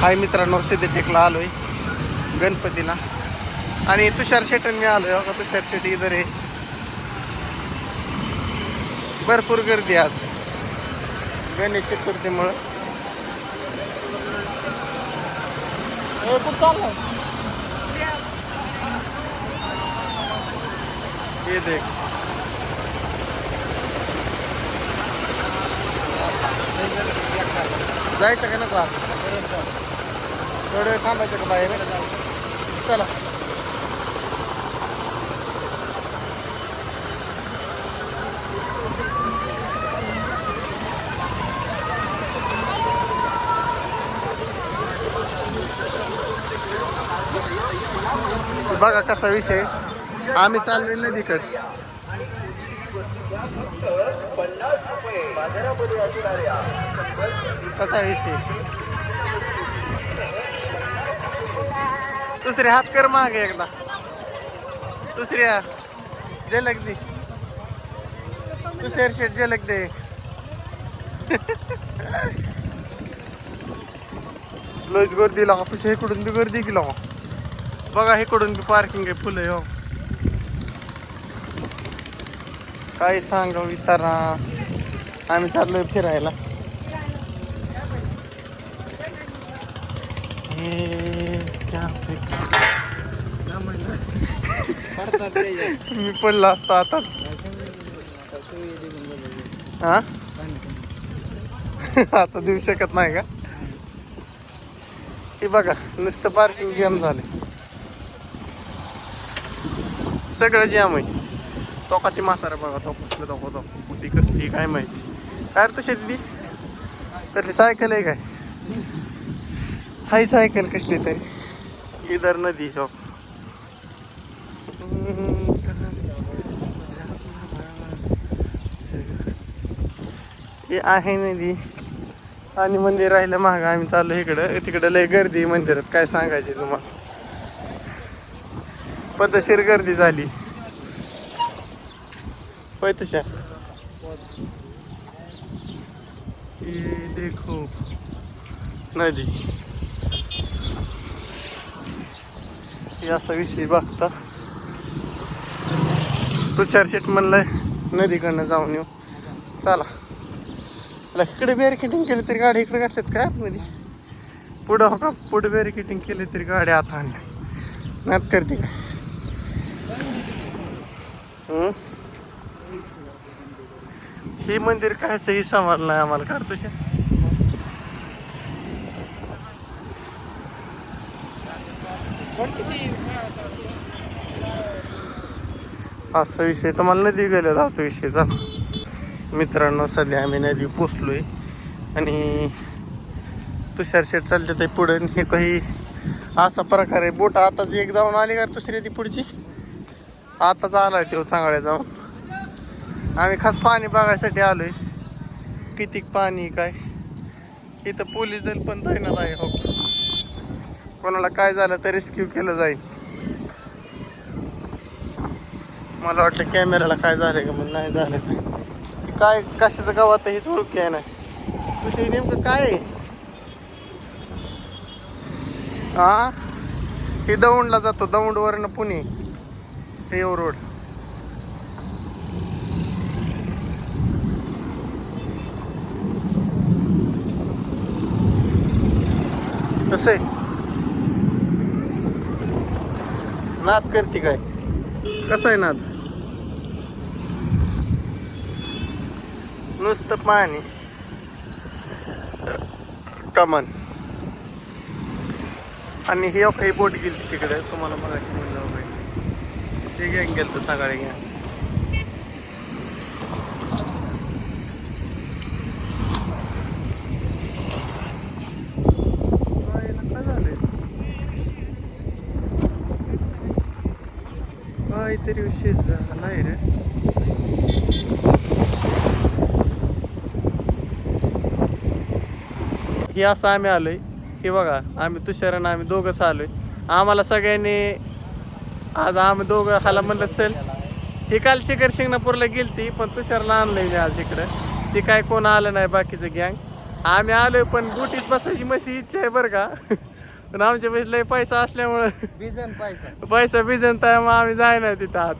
हाय मित्रांनो सिद्धटेकला आलोय गणपतीला. आणि तुषार शेटन मी आलोय बघा तुषार शेट इधर आहे भरपूर गर्दी आहे आज. गणेश चतुर्थीमुळं? हे देख. जायचं का नको? थोडं वेळ थांबायचं का बाहेर? चला. बघा कसा विषय. आम्ही चाललोय तिकड कसा विषय? दुसरे हात कर माग एकदा. दुसऱ्या झलक दे. दुसऱ्या शेट झलक दे. लोच गर्दी लावा तुझ्या इकडून बी गर्दी की लावा बघा इकडून बी पार्किंग आहे फुलं आहे, हो. काय सांगा वितारा? आम्ही चाललोय फिरायला. हे मी पडला असतो आता. हा? आता देऊ शकत नाही का? हे बघा नुसतं पार्किंग जॅम झाले सगळं जॅम आहे. तो का ती म्हातारा बघा तो कुठलं तो तो कुठे कसली काय माहिती. काय रे शेतली तरी तसली सायकल आहे काय? हाय सायकल कसली तरी. इधर नदी हो. आहे नदी. आणि मंदिर राहिलं महाग आम्ही चाललो इकडं. तिकडं लय गर्दी मंदिरात. काय सांगायचे तुम्हाला? पद्धतशीर गर्दी झाली. होय देखो. नदी हे असा विषय बघता. तुषार शेट म्हणलंय नदीकडनं जाऊन येऊ. चला. मला इकडे बॅरिकेटिंग केली तरी गाडी इकडे घातल्यात काय मध्ये पुढं हो का? पुढं बॅरिकेटिंग केली तरी गाडी आता आणली नात करते का? हे? मंदिर कायचंही समजलं नाही आम्हाला करतोशा असा विषय तर मला नदी गेला जातो विषयचा. मित्रांनो सध्या आम्ही नदी आहे आणि तुषार शेट चालते ते पुढे हे काही असा प्रकार आहे. बोट आताच एक जाऊन आली का दुसरी ती पुढची? आताच आला तो चांगल्या जाऊन. आम्ही खास पाणी बघायसाठी आलो आहे किती पाणी काय? इथं पोलीस दल पण तैनात आहे हो. कोणाला काय झालं तर रेस्क्यू केलं जाईल. मला वाटलं कॅमेऱ्याला काय झालं का मग नाही झालं काय. काय कशाचं गावात हेच ओळखी आहे नाही तुझे नेमकं काय आहे? हा हे दौंडला जातो दौंडवरनं पुणे. हे रोड कसं आहे? नाद करते काय? कसं आहे नाद? नुसतं पाणी. कमान. आणि ही काही बोट गेली तिकडे तुम्हाला मला म्हणलं ते गॅंग गेलं तर सकाळी घ्या काय झालंय काहीतरी विशेष झाला नाही रे. हे असं आम्ही आलोय. हे बघा आम्ही तुषारानं आम्ही दोघंच आलोय. आम्हाला सगळ्यांनी आज आम्ही दोघं हाला म्हणलं चल. ही काल शिखर शिंगणापूरला गेलती पण तुषारला आणलंय मी आज इकडं. ती काय कोण आलं नाही बाकीचं गँग आम्ही आलोय पण बुटीत बसायची मशी इच्छा आहे बरं का. पण आमच्या पैसे लय पैसा असल्यामुळं. बिजन पैसा. पैसा बिजन त्यामुळे आम्ही जाय ना तिथं आत.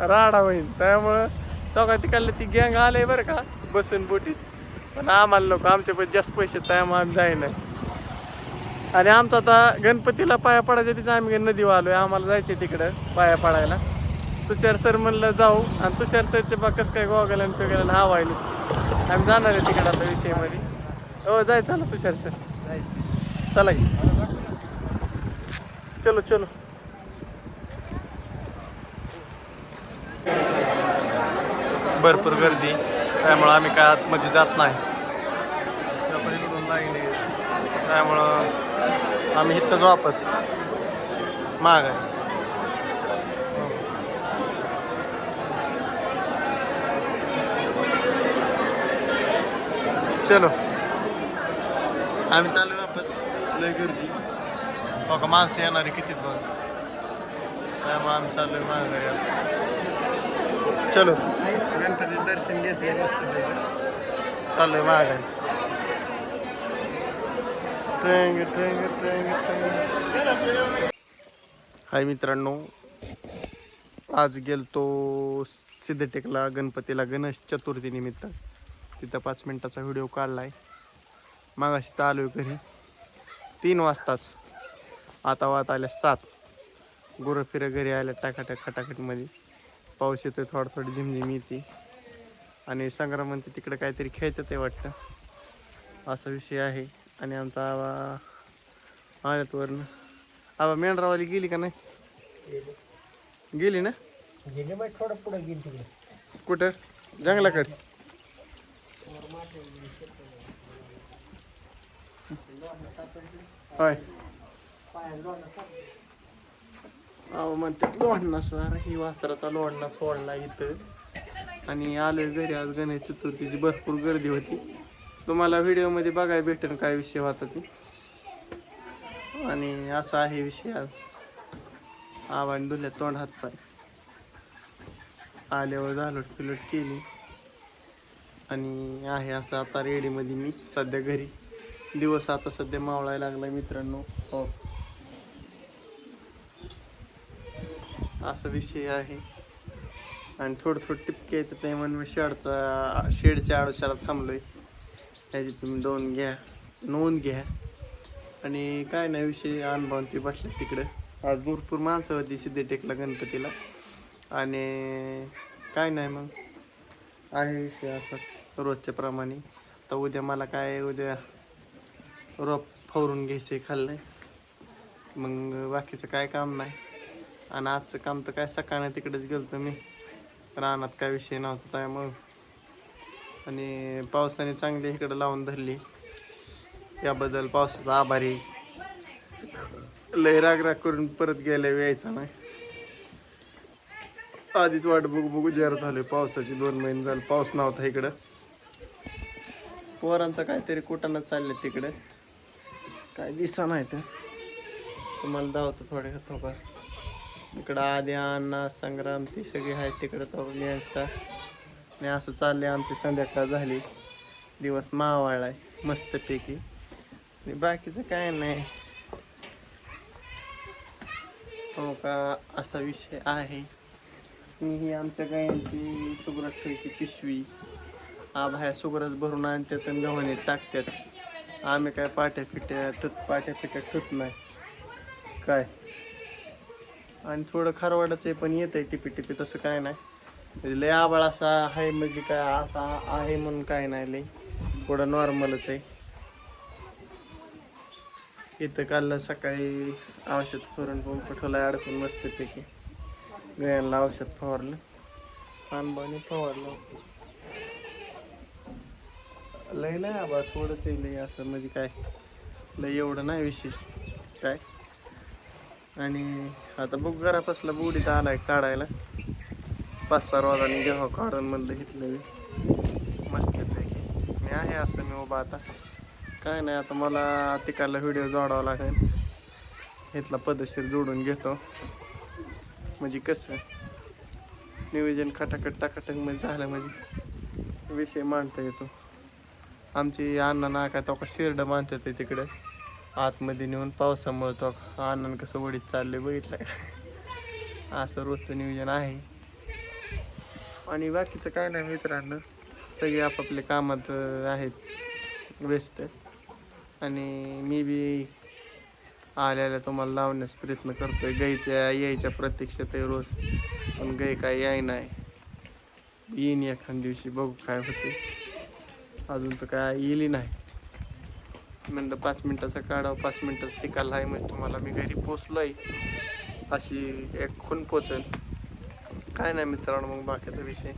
राडा होईन. त्यामुळं तो का तिकडलं ती गँग आलंय बरं का बसून बोटीत. पण आम्हाला लोक आमच्या पैसे जास्त पैसे त्यामुळे आम्ही जाय नाही. आणि आमचं आता गणपतीला पाया पडायच्या तिथं आम्ही नदीवर आलोय आम्हाला जायचे तिकडं पाया पडायला. तुषार सर म्हणलं जाऊ. आणि तुषार सरचे बा कसं काय गोगल आणि पेगल हवा आहे नुसतं आम्ही जाणार आहे तिकडं आता विषयामध्ये हो जाय चला तुषार सर. चला की. चलो चलो. भरपूर गर्दी. त्यामुळं आम्ही काय आतमध्ये जात नाही. त्यामुळं आम्ही इथंच वापस माग आहे. चलो. आम्ही चालू वापस. लय गर्दी. हो का? माणसं येणारी कितीत बघ. त्यामुळे आम्ही चाललोय आता. चलो. गणपती दर्शन घेतले मस्त चाललोय माघारी ट्रेंग ट्रेंग ट्रेंग ट्रेंग. हाय मित्रांनो. आज गेलतो सिद्धटेकला गणपतीला गणेश चतुर्थी निमित्त. तिथं पाच मिनिटाचा व्हिडिओ काढलाय. मागाशी तर आलोय घरी. तीन वाजताच. आता वात आल्या सात. गुरं फिरं घरी आल्या टाकाटक खटाखटमध्ये. पाऊस येतोय थोडं थोडी झिमझिम येते. आणि संग्राम म्हणते तिकडे काहीतरी खेळतं ते वाटतं. असा विषय आहे. आणि आमचा आवा आल्यात वरनं आबा मेंढरावाली गेली का नाही? गेली ना? गेले मग थोडं पुढे गेली तिकडे. कुठं? जंगलाकडे. होय अहो म्हणते लोढणा सर ही वास्त्राचा लोडणा सोडला इथं. आणि आलोय घरी आज गणेश चतुर्थीची भरपूर गर्दी होती. तुम्हाला व्हिडिओमध्ये बघायला भेटेल काय विषय होता ते. आणि असा आहे विषय आज. आव्हान दुल्या तोंड हात पाय आल्यावर झालोट पिलोट केली. आणि आहे असं आता रेडीमध्ये मी सध्या घरी. दिवस आता सध्या मावळायला लागलाय मित्रांनो. हो. असा विषय आहे. आणि थोडं थोडं टिपके येतात नाही म्हणून मी शेडचा शेडच्या आडोशाला थांबलोय. त्याची तुम्ही दोन घ्या नोंद घ्या. आणि काय नाही विषय अनुभव ते बसले तिकडं. आज भरपूर माणसं होती सिद्धेटेकला गणपतीला. आणि काय नाही मग. आहे विषय असा रोजच्या प्रमाणे. तर उद्या मला काय उद्या रोप फवरून घ्यायचे खाल्लंय मग बाकीचं काय काम नाही. आणि आजचं काम तर काय सकाळनं तिकडेच गेलतो मी. रानात काय विषय नव्हता त्यामुळं. आणि पावसाने चांगली इकडं लावून धरली. याबद्दल पावसाचा आभारी. लय राग राग करून परत गेल्या यायचा नाही. आधीच वाट बघू बघू जर झाले. पावसाची दोन महिने झाले. पाऊस नव्हता इकडं. पोरांचं काहीतरी कुटाणं चाललं तिकडं. काय दिसा नाही तर तुम्हाला धावतो थोडे थोपार इकडं आधी अण्णा संग्राम ती सगळी आहेत तिकडं तो गँगस्टार आणि असं चालले आमची संध्याकाळ झाली. दिवस मावाळलाय मस्तपैकी. आणि बाकीचं काय नाही. हो का असा विषय आहे. मी ही आमच्या गायांची सुगरात ठेवायची पिशवी. आभाया सुगरच भरून आणतात आणि गव्हाने टाकतात आम्ही काय पाट्या फिट्या टत पाट्या फिट्या ठुत नाही. काय? आणि थोडं खारवाडाचं आहे पण येत आहे टिपी टिपी तसं काय नाही. म्हणजे लय आबाळ असा आहे म्हणजे काय असा आहे म्हणून काय नाही लय. थोडं नॉर्मलच आहे. इथं काल सकाळी औषध करून पंप ठेवला अडकून मस्तपैकी. गयांना औषध फवारलं. पानबाने फवारलं. लय नाही आबा थोडंच आहे लय असं म्हणजे काय लय एवढं नाही विशेष काय? आणि आता बघ घरापासला बुडीत आलाय काढायला. पाच सहा रोजाने घ्यावं काढून म्हणलं घेतलं मस्त पैकी. मी आहे असं मी उभा आता. काय नाही आता मला तिकडला व्हिडिओ जोडावा लागेल. इथला पदशीर जोडून घेतो. म्हणजे कसं नियोजन खटाखट टाकाटक म्हणजे झालं म्हणजे विषय मांडता येतो. आमची अण्णा ना काय तो का शिरड बांधतात तिकडे. आतमध्ये नेऊन पावसामुळे तो अन्न कसं वडीत चालले बघितलं असं रोजचं नियोजन आहे. आणि बाकीचं काय नाही मित्रांनो. सगळे आपापले कामात आहेत. व्यस्त. आणि मी बी आल्याला तुम्हाला लावण्यास प्रयत्न करतोय. गाईच्या यायच्या प्रतीक्षेत आहे रोज. पण गाई काय याय नाही येईन एखाद दिवशी. बघू काय होते अजून तर काय येली नाही. म्हणलं पाच मिनटाचा काढावं पाच मिनटाचं तिकाल आहे म्हणजे तुम्हाला मी घरी पोचलो आहे अशी एक खून पोचल. काय नाही मित्रांनो मग बाकीचा विषय.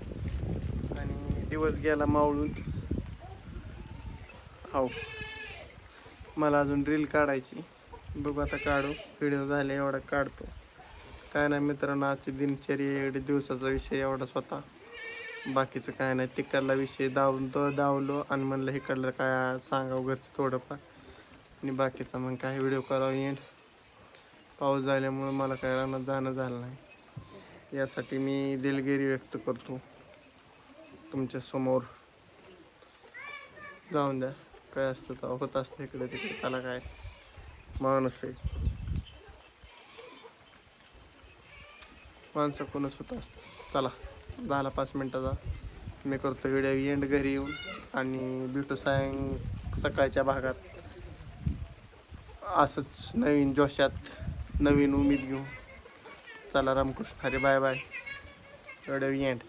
आणि दिवस गेला मावळून. हो मला अजून रील काढायची. बघू आता काढू. व्हिडिओ झाले एवढा काढतो. काय नाही मित्रांनो आजची दिनचर्या एवढे दिवसाचा विषय एवढा स्वतः बाकीचं काय नाही. तिकडला विषय दावून तो दावलो आणि म्हणलं इकडलं काय सांगावं घरचं थोडंफार. आणि बाकीचं मग काय व्हिडिओ करावं एंड. पाऊस झाल्यामुळं मला काय रानात जाणं झालं नाही. यासाठी मी दिलगिरी व्यक्त करतो. तुमच्यासमोर. जाऊन द्या. काय असतं तर होत असतं इकडे तिकडे. त्याला काय माणूस आहे. माणसं कोणच होत असतं. चला. झाला पाच मिनटाचा. मी करतो व्हिडिओ एंड घरी येऊन आणि भेटू सायं सकाळच्या भागात असंच नवीन जोशात नवीन उमेद घेऊन. चला रामकृष्ण हरे बाय बाय. Video end